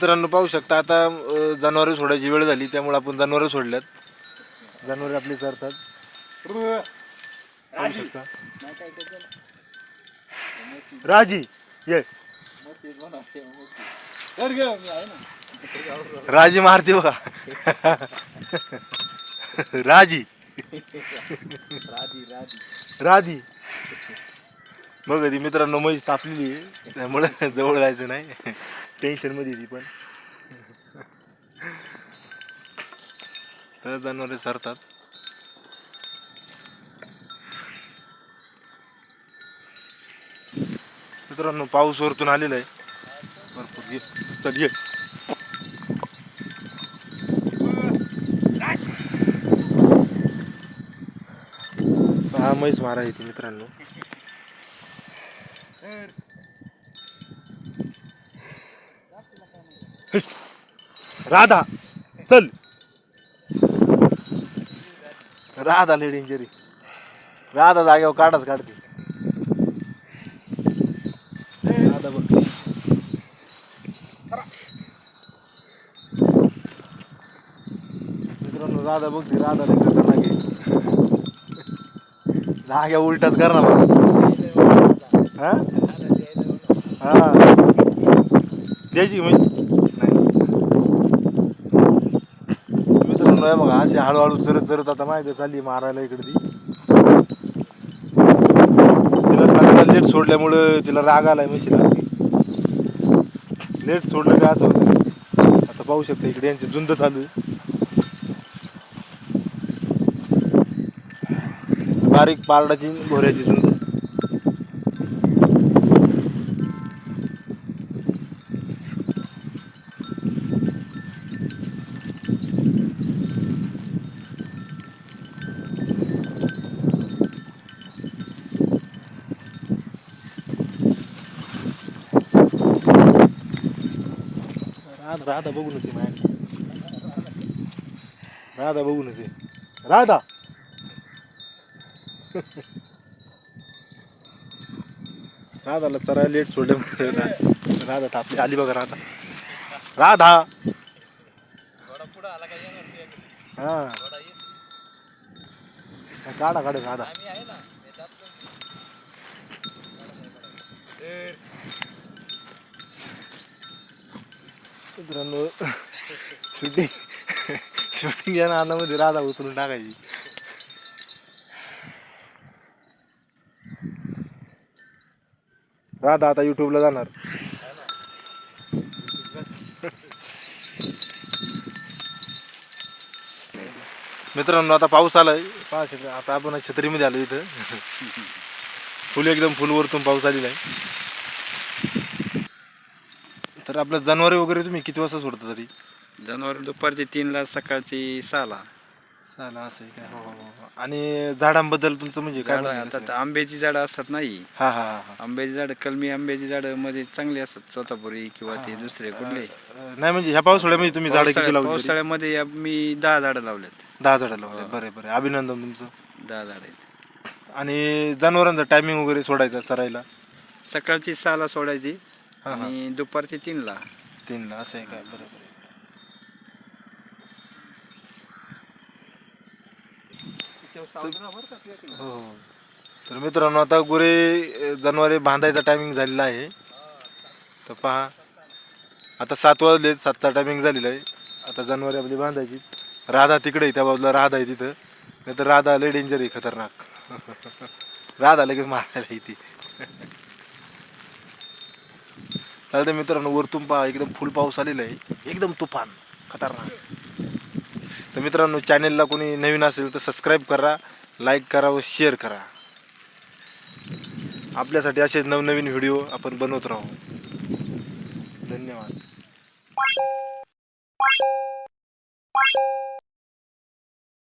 मित्रांनो पाहू शकता आता जनावरं सोडायची वेळ झाली त्यामुळे आपण जनावरं सोडल्यात. जनावरे आपली चरतात. पाहू शकता. राजी ये. राजी मारते बघा. राजी. राधी बघ ती मित्रांनो म्हैस तापलेली आहे. त्यामुळे जवळ जायचं नाही. टेन्शनमध्ये ती पण. तर जनावरे सरतात. मित्रांनो पाऊस वरतून आलेला आहे. भरपूर ये चल ये. हा म्हैस मारा येते मित्रांनो. राधा चल. राधा लेडी इंजरी राधा जागेवर काढाच काढते. राधा बघ. मित्रांनो राधा बघते राधा लय खतरनाक आहे. जाग्या उलटाच कर ना हा? हां. द्यायची की म्हैस नाही. मित्रांनो हे मग अशी हळूहळू चरत चरत आता माहिती चालली मारायला इकडे ती. तिला चालायला लेट सोडल्यामुळं तिला राग आलाय म्हशीला. लेट सोडलं काय असं होतं? आता पाहू शकता इकडे यांची झुंड चालू आहे. बारीक पारडाची घोऱ्याची झुंद. आज राधा बघून होती माझ्या राधा बघून होती राधा! राधाला चरा लेट सोडलं राधा तापली आली बघा राधा. राधा! हा. हा, काढा काढा राधा मित्रांनो शूटिंग शूटिंग या नादामध्ये राधा उतरून टाकायची. राधा आता युट्यूबला जाणार. मित्रांनो आता पाऊस आलाय. पहा आता आपण छत्रीमध्ये आलो इथं. फुल एकदम फुलवरतून पाऊस आलेला आहे. तर आपलं जनावरे वगैरे तुम्ही किती वाजता सोडता तरी? जनावर दुपारचे तीनला सकाळची सहाला. चाला असं आहे काय हो हो हो आणि झाडांबद्दल तुमचं म्हणजे काय झाडं म्हणणं आता असेल? आंब्याची झाडं असतात नाही हा. हा हा हा आंब्याची झाडं कलमी आंब्याची झाडं मध्ये चांगली असतात. स्वतःपुरी किंवा ते दुसरे कुठले. अं, नाही म्हणजे ह्या पावसाळ्यामध्ये तुम्ही झाडं किती लावली तरी? पावसाळ्यामध्ये या- मी दहा झाडं लावलेत. दहा झाडं लावले बरे बरे. अभिनंदन तुमचं. दहा झाडं आहेत. आणि जनावरांचं टायमिंग वगैरे सोडायचं चरायला सकाळची सहाला सोडायची. हा, हा. आणि दुपारची तीनला. तीनला असं आहे काय? बरं बरं. हो हो. तर मित्रांनो आता गुरे जनावरे बांधायचा टायमिंग झालेला आहे. तर पहा आता सात वाजले सातचा टायमिंग झालेला आहे. आता जनावरे आपली बांधायची. राधा तिकडे आहे त्या बाजूला राधा आहे तिथं. नाही तर राधा लय डेंजर आहे खतरनाक. राधा लगेच मारायला येते. चालतं मित्रांनो वरतून पहा एकदम फुल पाऊस आलेला आहे. एकदम तुफान खतरनाक. तर मित्रांनो चॅनेलला कोणी नवीन असेल तर सबस्क्राईब करा लाईक करा व शेअर करा. आपल्यासाठी असेच नवनवीन व्हिडिओ आपण बनवत राहू. धन्यवाद.